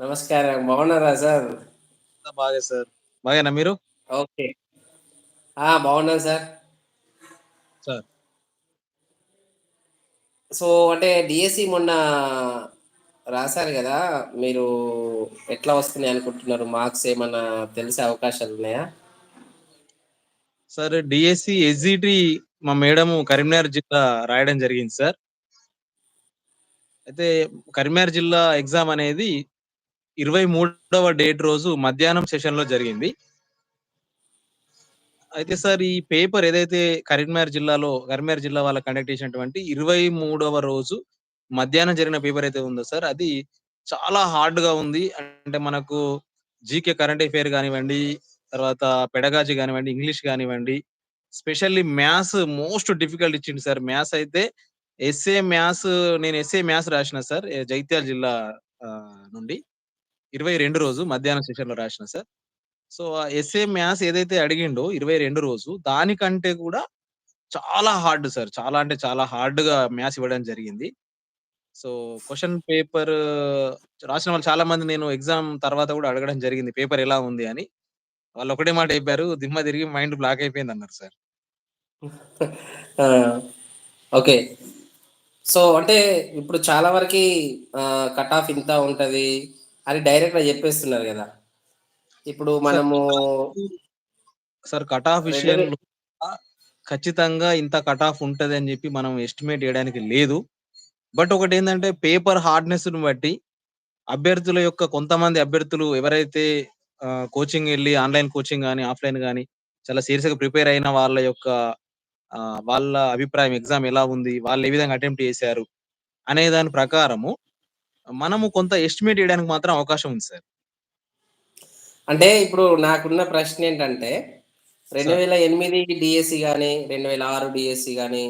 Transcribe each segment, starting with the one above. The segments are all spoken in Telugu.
నమస్కారం. బాగున్నారా సార్? బాగే సార్. బాగేనా మీరు? ఓకే. ఆ! బాగున్నాను సార్. సార్. సో, అంటే డీఎస్సీ మొన్న రాసారు గదా! మీరు ఎట్లా వస్తున్నాయి అనుకుంటున్నారు? మార్క్స్ ఏమన్నా తెలిసే అవకాశాలున్నాయా? సార్ డీఎస్సీ, ఎస్‌జీటీ మా మేడము కరీంనగర్ జిల్లా రాయడం జరిగింది సార్. అయితే కరీంనగర్ జిల్లా ఎగ్జామ్ అనేది 23వ డేట్ రోజు మధ్యాహ్నం సెషన్లో జరిగింది. అయితే సార్ ఈ పేపర్ ఏదైతే కరీంనగర్ జిల్లాలో కరీంనగర్ జిల్లా వాళ్ళు కండక్ట్ చేసినటువంటి 23వ రోజు మధ్యాహ్నం జరిగిన పేపర్ అయితే ఉందో సార్ అది చాలా హార్డ్గా ఉంది. అంటే మనకు జీకే కరెంట్ అఫైర్ కానివ్వండి తర్వాత పెడగాజీ కానివ్వండి ఇంగ్లీష్ కానివ్వండి స్పెషల్లీ మ్యాథ్స్ మోస్ట్ డిఫికల్ట్ ఇచ్చింది సార్. మ్యాథ్స్ అయితే ఎస్ఏ మ్యాథ్స్ నేను ఎస్ఏ మ్యాథ్స్ రాసిన సార్. జైత్యాల జిల్లా నుండి ఇరవై రెండు రోజు మధ్యాహ్నం సెషన్‌లో రాసిన సార్. సో, ఆ ఎస్ఏ మ్యాథ్స్ ఏదైతే అడిగిండో 22 రోజు దానికంటే కూడా చాలా హార్డ్ సార్. చాలా అంటే చాలా హార్డ్‌గా మ్యాథ్స్ ఇవ్వడం జరిగింది. సో, క్వశ్చన్ పేపర్ రాసిన వాళ్ళు చాలా మంది నేను ఎగ్జామ్ తర్వాత కూడా అడగడం జరిగింది. పేపర్ ఎలా ఉంది అని. వాళ్ళు ఒకటే మాట చెప్పారు. దిమ్మ తిరిగి మైండ్ బ్లాక్ అయిపోయింది అన్నారు సార్. ఓకే. సో, అంటే ఇప్పుడు చాలా వరకు కట్ ఆఫ్ ఇంత ఉంటది అని డైరెక్ట్‌గా చెప్పేస్తున్నారు గదా! ఇప్పుడు మనము సార్ కట్ ఆఫ్ విషయంలో ఖచ్చితంగా ఇంత కట్ ఆఫ్ ఉంటదని చెప్పి మనం ఎస్టిమేట్ చేయడానికి లేదు. బట్ ఒకటేందంటే పేపర్ హార్డ్‌నెస్‌ని బట్టి అభ్యర్థుల యొక్క కొంతమంది అభ్యర్థులు ఎవరైతే కోచింగ్ ఎళ్ళి ఆన్‌లైన్ కోచింగ్ గాని, ఆఫ్‌లైన్ గాని చాలా సీరియస్‌గా ప్రిపేర్ అయిన వాళ్ళ యొక్క వాళ్ళ అభిప్రాయం ఎగ్జామ్ ఎలా ఉంది? వాళ్ళు ఏ విధంగా అటెంప్ట్ చేశారు? అనే దాని ప్రకారము మనము కొంత ఎస్టిమేట్ చేయడానికి మాత్రం అవకాశం ఉంది సార్. అంటే ఇప్పుడు నాకున్న ప్రశ్నేంటంటే సార్. 2008 డీఎస్సీ గాని, 2006 డీఎస్సీ గాని,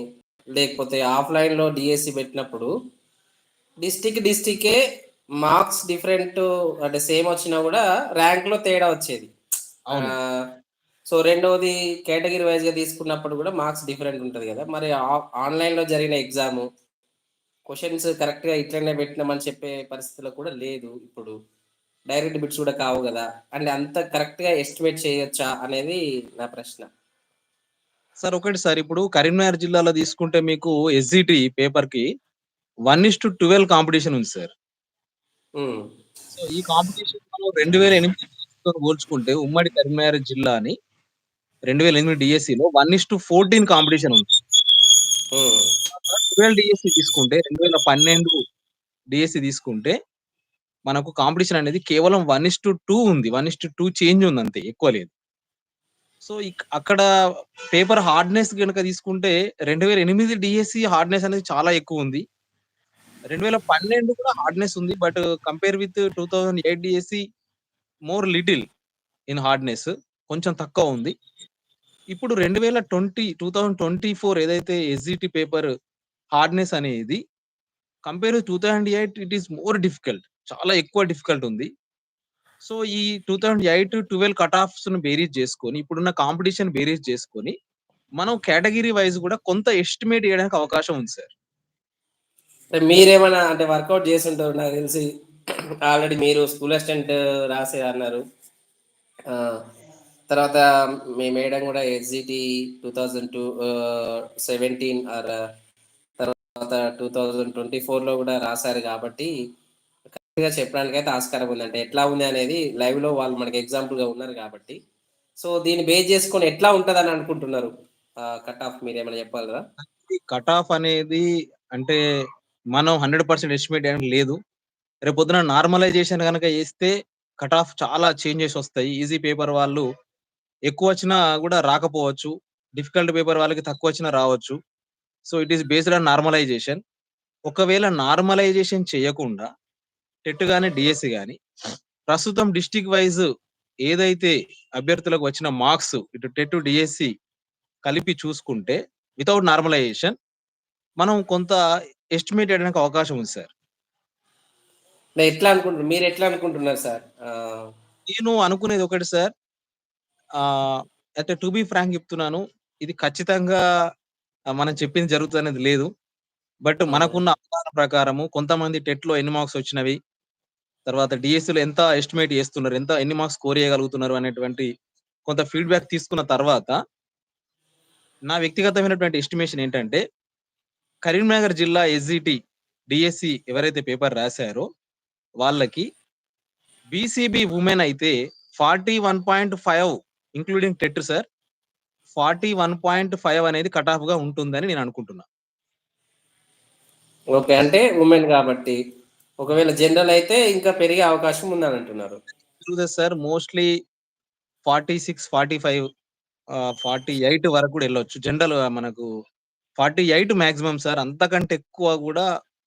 లేకపోతే ఆఫ్‌లైన్‌లో డీఎస్సీ పెట్టినప్పుడు డిస్ట్రిక్ట్ డిస్ట్రిక్టే మార్క్స్ డిఫరెంట్ అంటే సేమ్ వచ్చినా గూడా ర్యాంక్‌లో తేడా వచ్చేది. సో, రెండోది కేటగరీ వైస్‌గా తీసుకున్నప్పుడు గూడా మార్క్స్ డిఫరెంట్ ఉంటది గదా! మరి ఆ ఆన్‌లైన్‌లో జరిగిన ఎగ్జాము క్వెషన్స్ కరెక్ట్‌గా ఇట్లనే పెట్టినామని చెప్పే పరిస్థితిలో కూడా లేదు ఇప్పుడు. డైరెక్ట్ బిట్స్ కూడా కావు గదా! అంటే అంత కరెక్ట్‌గా ఎస్టిమేట్ చేయొచ్చా అనేది నా ప్రశ్న. సార్ ఒకటి సార్ ఇప్పుడు కరీంనగర్ జిల్లాలో తీసుకుంటే మీకు ఎస్‌జీటీ పేపర్‌కి 1:12 కాంపిటీషన్ ఉంది సార్. సో, ఈ కాంపిటీషన్ మనం 2008తో పోల్చుకుంటే ఉమ్మడి కరీంనగర్ జిల్లాని 2008 డీఎస్సీలో 1:14 కాంపిటీషన్ ఉంది. వేల డిఎస్సి తీసుకుంటే రెండు వేల పన్నెండు డిఎస్సి తీసుకుంటే మనకు కాంపిటీషన్ అనేది కేవలం 1:2 ఉంది. 1:2 చేంజ్ ఉంది అంతే ఎక్కువ లేదు. సో, అక్కడ పేపర్ హార్డ్‌నెస్ కనుక తీసుకుంటే రెండు వేల ఎనిమిది డిఎస్సి హార్డ్‌నెస్ అనేది చాలా ఎక్కువ ఉంది రెండు వేల పన్నెండు కూడా హార్డ్‌నెస్ ఉంది. But compare with two thousand eight DSC more little in hardness కొంచెం తక్కువ ఉంది. ఇప్పుడు 2020 2024 ఏదైతే ఎస్జిటి పేపర్ హార్డ్‌నెస్ అనేది compare two thousand eight it is more difficult. చాలా ఎక్కువ డిఫికల్ట్ ఉంది. సో, ఈ 2008, 12 కట్ ఆఫ్స్‌ని బేరీజ్ చేసుకొని ఇప్పుడున్న కాంపిటీషన్ బేరీజ్ చేసుకొని మనం కేటగిరీ వైస్ కూడా కొంత ఎస్టిమేట్ చేయడానికి అవకాశం ఉంది సార్. అంటే మీరేమన్నా అంటే వర్కౌట్ చేసుంటారు నాకు తెలిసి. ఆల్రెడీ మీరు స్కూల్ అసిస్టెంట్ రాసే అన్నారు. తర్వాత మీ మేడం గూడా ఎస్‌జీటీ 2002 ఆహ్, 17 ఆర్ తర్వాత 2024లో గూడా రాసారు గాబట్టి కరెక్ట్‌గా అయితే ఆస్కారం ఉంది. అంటే ఎట్లా ఉంది అనేది లైవ్‌లో వాళ్ళు మనకి ఎగ్జాంపుల్‌గా ఉన్నారు కాబట్టి సో, దీన్ని బేస్ చేసుకొని ఎట్లా ఉంటదని అనుకుంటున్నారు? కట్ ఆఫ్ మీరు ఏమైనా చెప్పగలరా? కట్ ఆఫ్ అనేది అంటే మనం 100% ఎస్టిమేట్ చేయడానికి లేదు. రేపొద్దున నార్మలైజేషన్ కనుక చేస్తే కట్ ఆఫ్ చాలా చేంజెస్ వస్తాయి. ఈజీ పేపర్ వాళ్ళు ఎక్కువ వచ్చినా కూడా రాకపోవచ్చు. డిఫికల్ట్ పేపర్ వాళ్ళకి తక్కువ వచ్చినా రావచ్చు. So, it is based on normalisation. ఒకవేళ నార్మలైజేషన్ చేయకుండా టెట్ గాని, డీఎస్సీ గాని ప్రస్తుతం డిస్ట్రిక్ట్ వైస్ ఏదైతే అభ్యర్థులకు వచ్చిన మార్క్స్ ఇటు టెట్, డీఎస్సీ కలిపి చూసుకుంటే వితౌట్ నార్మలైజేషన్ మనం కొంత ఎస్టిమేట్ చేయడానికి అవకాశం ఉంది సార్. అంటే ఎట్లా అనుకుంటున్నారు? మీరెట్లా అనుకుంటున్నారు సార్? నేను అనుకునేది ఒకటి సార్. అయితే టు బీ ఫ్రాంక్ చెప్తున్నాను. ఇది ఖచ్చితంగా మనం చెప్పింది జరుగుతదనేది లేదు. బట్. మనకున్న అవగాహన ప్రకారము కొంతమంది టెట్‌లో ఎన్ని మార్క్స్ వచ్చినవి, తర్వాత డిఎస్సిలో ఎంత ఎస్టిమేట్ చేస్తున్నారు ఎంత ఎన్ని మార్క్స్ స్కోర్ చేయగలుగుతున్నారు అనేటువంటి కొంత ఫీడ్బ్యాక్ తీసుకున్న తర్వాత నా వ్యక్తిగతమైనటువంటి ఎస్టిమేషన్ ఏంటంటే కరీంనగర్ జిల్లా ఎస్జిటి డిఎస్సి ఎవరైతే పేపర్ రాశారో వాళ్ళకి బీసీబీ ఉమెన్ అయితే forty one point five including TET sir forty one point five అనేది కట్ ఆఫ్గా ఉంటుందని నేను అనుకుంటున్నా. ఓకే అంటే ఉమెన్ కాబట్టి ఒకవేళ జనరల్ అయితే ఇంకా పెరిగే అవకాశం ఉందని అంటున్నారు sir mostly forty six forty five forty eight వరకు కూడా వెళ్ళొచ్చు. జనరల్ మనకు ఫార్టీ ఎయిట్ మాక్సిమం సార్ అంతకంటే ఎక్కువ కూడా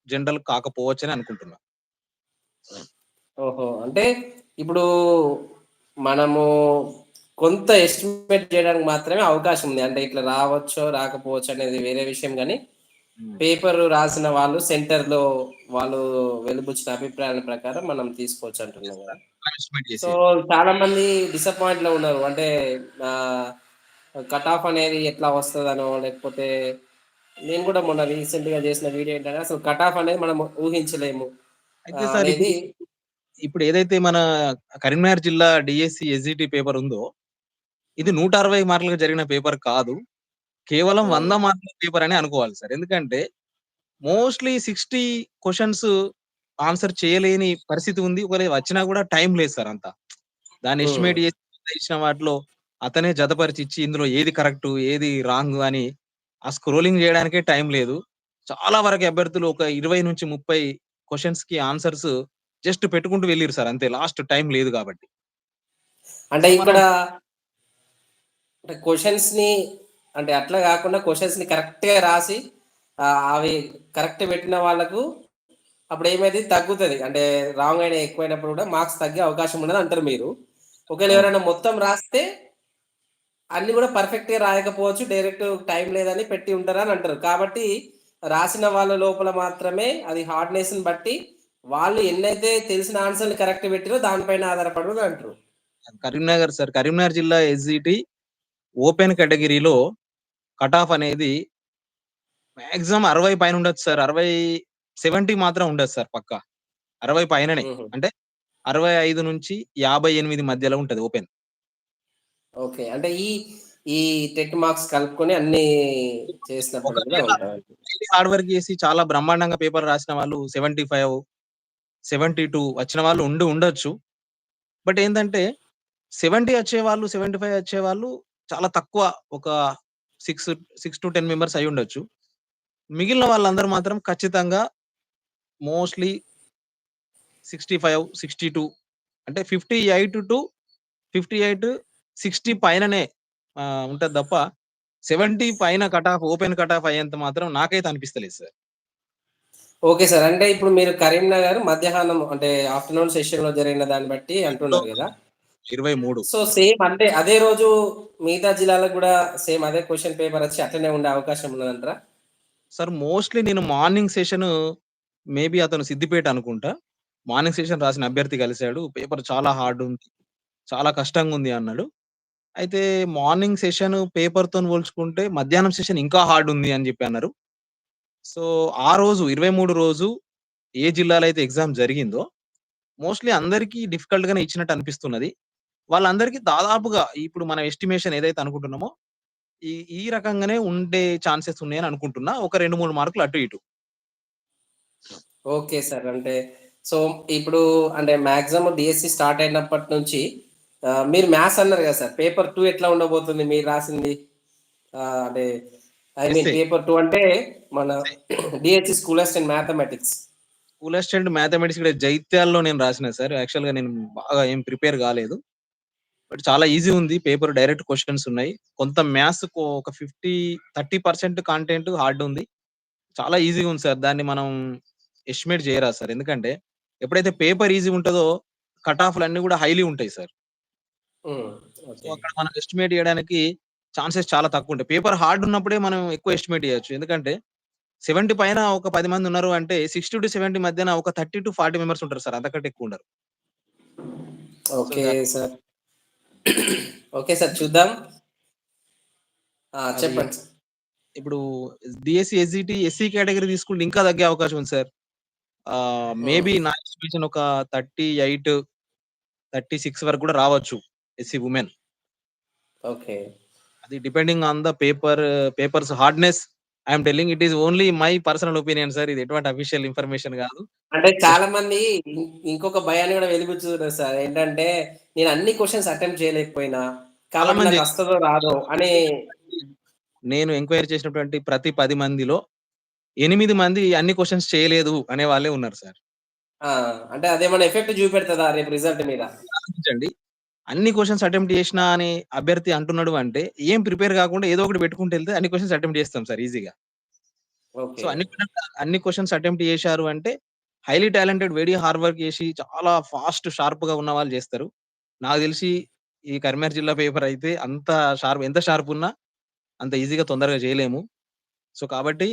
జనరల్ కాకపోవచ్చు అని అనుకుంటున్నా. ఓహో అంటే ఇప్పుడు మనము కొంత ఎస్టిమేట్ చేయడానికి మాత్రమే అవకాశం ఉంది. అంటే ఇట్లా రావచ్చో రాకపోవచ్చు అనేది వేరే విషయం కానీ పేపర్ రాసిన వాళ్ళు సెంటర్లో వాళ్ళు వెలుబుచ్చిన అభిప్రాయాల ప్రకారం మనం తీసుకోవచ్చు అంటున్నాం కదా. సో చాలా మంది డిసప్పాయింట్లో ఉన్నారు. అంటే కట్ ఆఫ్ అనేది ఎట్లా వస్తుందనో లేకపోతే నేను కూడా మొన్న రీసెంట్గా చేసిన వీడియో ఏంటంటే అసలు కట్ ఆఫ్ అనేది మనం ఊహించలేము. ఇప్పుడు ఏదైతే మన కరీంనగర్ జిల్లా డిఎస్సి ఎస్జిటి పేపర్ ఉందో ఇది నూట అరవై మార్కులకు జరిగిన పేపర్ కాదు. కేవలం. వంద మార్కుల పేపర్ అని అనుకోవాలి సార్. ఎందుకంటే మోస్ట్లీ సిక్స్టీ క్వశ్చన్స్ ఆన్సర్ చేయలేని పరిస్థితి ఉంది. ఒకవేళ వచ్చినా కూడా టైం లేదు సార్ అంతా. దాన్ని. ఎస్టిమేట్ చేసి ఇచ్చిన వాటిలో అతనే జతపరిచి ఇచ్చి ఇందులో ఏది కరెక్ట్ ఏది రాంగ్ అని ఆ స్క్రోలింగ్ చేయడానికే టైం లేదు. చాలా వరకు అభ్యర్థులు ఒక ఇరవై నుంచి ముప్పై క్వశ్చన్స్కి ఆన్సర్స్ జస్ట్ పెట్టుకుంటూ వెళ్ళారు సార్. అంతే. లాస్ట్ టైం లేదు కాబట్టి. అంటే ఇక్కడ అంటే క్వశ్చన్స్ని అంటే అట్లా కాకుండా క్వశ్చన్స్ని కరెక్ట్గా రాసి అవి కరెక్ట్ పెట్టిన వాళ్ళకు అప్పుడు ఏమైంది? తగ్గుతుంది. అంటే రాంగ్ అయినా ఎక్కువైనప్పుడు కూడా మార్క్స్ తగ్గే అవకాశం ఉండదు అంటారు మీరు. ఒకవేళ ఎవరైనా మొత్తం రాస్తే అన్ని కూడా పర్ఫెక్ట్గా రాయకపోవచ్చు డైరెక్ట్ టైం లేదని పెట్టి ఉంటారని అంటారు. కాబట్టి రాసిన వాళ్ళ లోపల మాత్రమే అది హార్డ్నెస్ని బట్టి వాళ్ళు ఎన్నైతే తెలిసిన ఆన్సర్ని కరెక్ట్ పెట్టిరో దానిపైన ఆధారపడదు అంటారు. కరీంనగర్ సార్ కరీంనగర్ జిల్లా ఎస్జిటి ఓపెన్ కేటగిరీలో కట్ ఆఫ్ అనేది మాక్సిమం అరవై పైన ఉండొచ్చు సార్. అరవై సెవెంటీ మాత్రం ఉండదు సార్ పక్క. అరవై పైననే. అంటే అరవై ఐదు నుంచి యాభై ఎనిమిది మధ్యలో ఉంటది ఓపెన్. ఓకే. అంటే ఈ ఈ టెట్ మార్క్స్ కలుపుకొని అన్ని చేసినప్పుడు ఉంటాయి. హార్డ్ వర్క్ చేసి చాలా బ్రహ్మాండంగా పేపర్ రాసిన వాళ్ళు సెవెంటీ ఫైవ్ సెవెంటీ టూ వచ్చిన వాళ్ళు ఉండి ఉండొచ్చు. బట్ ఏంటంటే సెవెంటీ వచ్చే వాళ్ళు సెవెంటీ ఫైవ్ వచ్చే వాళ్ళు చాలా తక్కువ ఒక six six to ten members అయి ఉండొచ్చు. మిగిలిన వాళ్ళందరూ మాత్రం ఖచ్చితంగా mostly sixty five sixty two అంటే fifty eight to fifty eight sixty పైననే ఉంటది తప్ప సెవెంటీ పైన cut off open cut off అయ్యేంత మాత్రం నాకైతే అనిపిస్తలేదు సార్. Okay sir. అంటే ఇప్పుడు మీరు కరీంనగర్ మధ్యాహ్నం అంటే ఆఫ్టర్నూన్ సెషన్లో జరిగిన దాన్ని బట్టి అంటున్నారు కదా. ఇరవై మూడు. సో సేమ్ అంటే అదే రోజు మిగతా జిల్లాలకు కూడా సేమ్ అదే క్వశ్చన్ పేపర్ వచ్చి అట్లనే ఉండే అవకాశం ఉన్నదంటారా? సార్ మోస్ట్లీ నేను మార్నింగ్ సెషన్ మేబీ అతను సిద్దిపేట అనుకుంటా. మార్నింగ్ సెషన్ రాసిన అభ్యర్థి కలిశాడు. పేపర్ చాలా హార్డ్ ఉంది. చాలా కష్టంగా ఉంది అన్నాడు. అయితే మార్నింగ్ సెషన్ పేపర్తో పోల్చుకుంటే మధ్యాహ్నం సెషన్ ఇంకా హార్డ్ ఉంది అని చెప్పి అన్నారు. సో ఆ రోజు ఇరవై మూడు రోజు ఏ జిల్లాలో అయితే ఎగ్జామ్ జరిగిందో మోస్ట్లీ అందరికీ డిఫికల్ట్ గానే ఇచ్చినట్టు అనిపిస్తున్నది. వాళ్ళందరికీ దాదాపుగా ఇప్పుడు మన ఎస్టిమేషన్ ఏదైతే అనుకుంటున్నామో ఈ ఈ రకంగానే ఉండే ఛాన్సెస్ ఉన్నాయని అనుకుంటున్నా. ఒక రెండు మూడు మార్కులు అటు ఇటు. Okay sir. అంటే సో ఇప్పుడు అంటే మాక్సిమం డిఎస్సి స్టార్ట్ అయినప్పటి నుంచి మీరు మ్యాథ్స్ అన్నారు కదా సార్. పేపర్ టూ ఎట్లా ఉండబోతుంది? మీరు రాసింది అంటే ఐ మీన్. పేపర్ టూ అంటే మన DSC school and mathematics. School assistant mathematics ఇక్కడ జైత్యాల్లో నేను రాసిన సార్. యాక్చువల్గా నేను బాగా ఏం ప్రిపేర్ కాలేదు. బట్ చాలా ఈజీ ఉంది. పేపర్ డైరెక్ట్ క్వశ్చన్స్ ఉన్నాయి. కొంత మ్యాథ్స్ ఒక fifty thirty percent content hard ఉంది. చాలా ఈజీగా ఉంది సార్. దాన్ని మనం ఎస్టిమేట్ చేయరా సార్? ఎందుకంటే ఎప్పుడైతే పేపర్ ఈజీ ఉంటుందో కట్ ఆఫ్లు అన్ని కూడా హైలీ ఉంటాయి సార్. అక్కడ మనం ఎస్టిమేట్ చేయడానికి ఛాన్సెస్ చాలా తక్కువ ఉంటాయి. పేపర్ హార్డ్ ఉన్నప్పుడే మనం ఎక్కువ ఎస్టిమేట్ చేయొచ్చు. ఎందుకంటే సెవెంటీ పైన ఒక పది మంది ఉన్నారు అంటే సిక్స్టీ టు సెవెంటీ మధ్యన ఒక థర్టీ టు ఫార్టీ మెంబర్స్ ఉంటారు సార్. అంతకంటే ఎక్కువ ఉండరు. Okay sir. ఓకే సార్ చూద్దాం చెప్పండి సార్ ఇప్పుడు డిఎస్సి ఎస్జిటి ఎస్సీ కేటగిరీ తీసుకుంటే ఇంకా తగ్గే అవకాశం ఉంది సార్ మేబీ. నా ఎస్టిమేషన్ ఒక 38, 36 వరకు కూడా రావచ్చు. SC women. ఓకే. అది depending on the paper papers hardness. I am telling it is only my personal opinion sir. ఇది ఎటువంటి అఫీషియల్ ఇన్ఫర్మేషన్ గాదు. అంటే చాలా మంది ఇంకొక భయాన్ని గూడా వెలిబుచ్చుతున్నారు సార్. ఏంటంటే నేను అన్ని క్వెషన్స్ అటెంప్ట్ చేయలేకపోయినా, చాలా మంది వస్తదో రాదో అనే నేను ఎంక్వైరీ చేసినటువంటి ప్రతి 10 మందిలో 8 మంది అన్ని క్వెషన్స్ చేయలేదు అనే వాళ్ళే ఉన్నారు సార్. అంటే అదేమన్నా ఎఫెక్ట్ చూపెడతదా రేపు రిజల్ట్ మీద? అన్ని క్వెషన్స్ అటెంప్ట్ చేసినా అని అభ్యర్థి అంటున్నాడు అంటే, ఏం ప్రిపేర్ గాకుండా ఏదో ఒకటి పెట్టుకుంటూ ఎళ్తే అన్ని క్వెషన్స్ అటెంప్ట్ చేస్తాం సార్ ఈజీగా. సో. అన్ని అన్ని క్వెషన్స్ అటెంప్ట్ చేశారు అంటే, highly talented very hard work చేసి చాలా ఫాస్ట్ షార్ప్‌గా ఉన్నవాళ్ళు చేస్తారు. నాకు తెలిసి ఈ కరీంనగర్ జిల్లా పేపర్ అయితే అంత షార్ప్ ఎంత షార్ప్ ఉన్నా అంత ఈజీగా తొందరగా చేయలేము. సో, కాబట్టి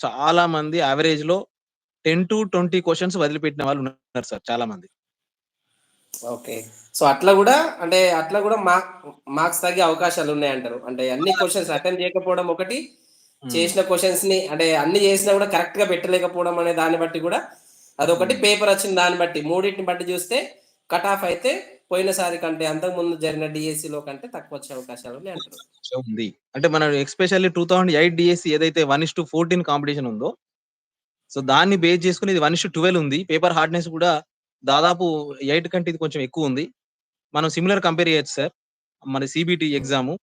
చాలా మంది యావరేజ్‌లో 10-20 క్వెషన్స్ వదిలిపెట్టిన వాళ్ళు ఉన్నారు సార్ చాలా మంది. ఓకే. సో, అట్లా గూడా అంటే అట్లా గూడా మార్క్ మార్క్స్ తగ్గే అవకాశాలున్నాయంటారు. అంటే అన్ని క్వెషన్స్ అటెంప్ట్ చేయకపోవడం ఒకటి. చేసిన క్వెషన్స్‌ని అంటే అన్ని చేసినా గూడా కరెక్ట్‌గా పెట్టలేకపోవడం అనే దాన్ని బట్టి గూడా అదొకటి. పేపర్ వచ్చిన దాన్ని బట్టి మూడిటిని బట్టి చూస్తే కట్ ఆఫ్ అయితే పోయినసారి కంటే అంతకుముందు జరిగిన డీఎస్సీలో కంటే తక్కువొచ్చే అవకాశాలున్నాయంటారు. ఉంది. అంటే మనం ఎస్పెషల్లీ 2008 డీఎస్సీ ఏదైతే 1:14 కాంపిటీషన్ ఉందో సో, దాన్ని బేస్ చేసుకొని ఇది 1:12 ఉంది. పేపర్ హార్డ్‌నెస్ కూడా దాదాపు ఎయిట్ కంటే ఇది కొంచెం ఎక్కువుంది. మనం సిమిలర్ కంపేర్ చేయొచ్చు సార్. మన సీబీటీ ఎగ్జాము.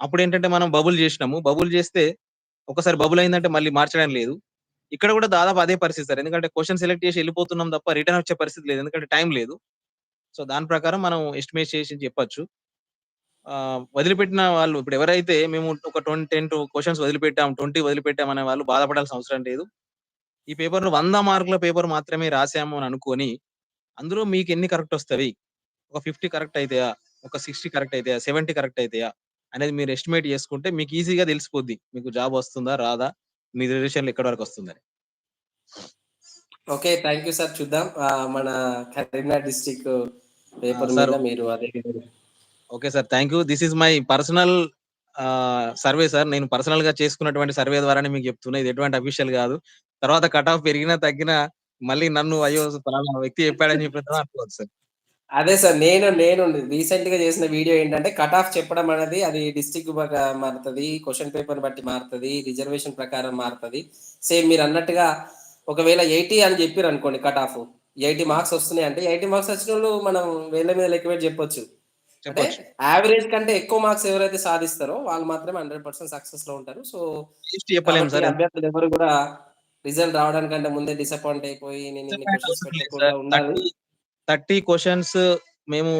అప్పుడేంటంటే మనం బబుల్ చేసినాము బబుల్ చేస్తే ఒకసారి బబుల్ అయిందంటే మళ్ళీ మార్చడం లేదు. ఇక్కడ కూడా దాదాపు అదే పరిస్థితి సార్. ఎందుకంటే క్వశ్చన్ సెలెక్ట్ చేసి వెళ్ళిపోతున్నాం తప్ప రిటర్న్ వచ్చే పరిస్థితి లేదు. ఎందుకంటే టైం లేదు. సో, దాని ప్రకారం మనం ఎస్టిమేట్ చేసి చెప్పొచ్చు. వదిలిపెట్టిన వాళ్ళు ఇప్పుడు ఎవరైతే మేము ఒక ట్వంటీ టెన్ టూ క్వశ్చన్స్ వదిలిపెట్టాం, 20 వదిలిపెట్టాం అనే వాళ్ళు బాధపడాల్సిన అవసరం లేదు. ఈ పేపర్ను వంద మార్కుల పేపర్ మాత్రమే రాసాము అని అనుకొని అందులో మీకు ఎన్ని కరెక్ట్ వస్తవి? ఒక 50 కరెక్ట్ అయితయా? ఒక 60 కరెక్ట్ అయితయా? 70 కరెక్ట్ అయితయా? అనేది మీరు ఎస్టిమేట్ చేసుకుంటే మీకు ఈజీగా తెలిసిపోద్ది. మీకు జాబ్ వస్తుందా? రాదా? మీ రిజర్వేషన్‌లు ఎక్కడి వరకు వస్తుందని. ఓకే. Thank you sir. చూద్దాం. మన కరీంనగర్ డిస్ట్రిక్ట్ ఆ! పేపర్ సార్ మీద మీరు అదే okay sir. Thank you. This is my personal survey sir. నేను పర్సనల్‌గా చేసుకున్నటువంటి సర్వే ద్వారానే మీకు చెప్తున్నా. ఇది ఎటువంటి అఫీషియల్ గాదు. తర్వాత కట్ ఆఫ్ పెరిగినా, తగ్గినా మళ్ళీ నన్ను అయ్యో! పలానా వ్యక్తి చెప్పాడని చెప్పేసి అనుకోవద్దు సార్. అదే సార్. నేను నేను రీసెంట్‌గా చేసిన వీడియో ఏంటంటే కట్ ఆఫ్ చెప్పడం అనేది అది డిస్ట్రిక్ట్ బగా మారుతది. క్వెషన్ పేపర్‌ని బట్టి మారుతది. రిజర్వేషన్ ప్రకారం మారుతది. సేమ్ మీరన్నట్టుగా ఒకవేళ 80 అని చెప్పిరనుకోండి కట్ ఆఫ్. 80 హ్మ్. మార్క్స్ వస్తున్నాయి అంటే 80 మార్క్స్ వచ్చినోళ్ళు మనం వేళ్ళ మీద లెక్క పెట్టి చెప్పొచ్చు. అంటే. యావరేజ్ కంటే ఎక్కువ మార్క్స్ ఎవరైతే సాధిస్తారో వాళ్ళు మాత్రమే 100% సక్సెస్‌లో ఉంటారు. సో, లిస్ట్ చెప్పలేము కాబట్టి సార్. అభ్యర్థులు ఎవరు కూడా రిజల్ట్ రావడానికంటే ముందే డిసప్పాయింట్ అయిపోయి నేను ఇన్ని డిసప్పాయింట్ క్వెషన్స్ అవసరం లేదు పెట్టకుండా సార్. ఉండాలి. 30, 30 క్వెషన్స్ మేము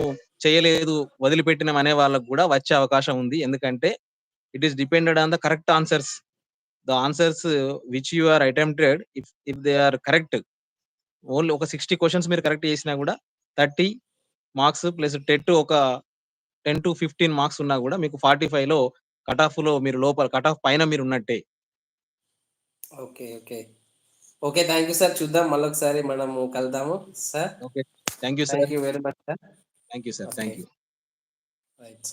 చేయలేదు, వదిలిపెట్టినాం అనే వాళ్ళకి కూడా వచ్చే అవకాశం ఉంది. ఎందుకంటే it is depended on the correct answers. The answers which you are attempted if if they are correct only ఒక 60 క్వెషన్స్ మీరు కరెక్ట్ చేసినా కూడా 30 మార్క్స్ ప్లస్ టెట్ ఒక 10-15 మార్క్స్ ఉన్నా కూడా మీకు 45లో కట్ ఆఫ్‌లో మీరు లోపల కట్ ఆఫ్ పైన మీరున్నట్టే. Okay. Okay. Okay. Thank you sir. చూద్దాం మళ్ళొకసారి మనము కలుద్దాము sir. Okay. Thank you sir. You very much sir. Thank you sir. Thank you. Right.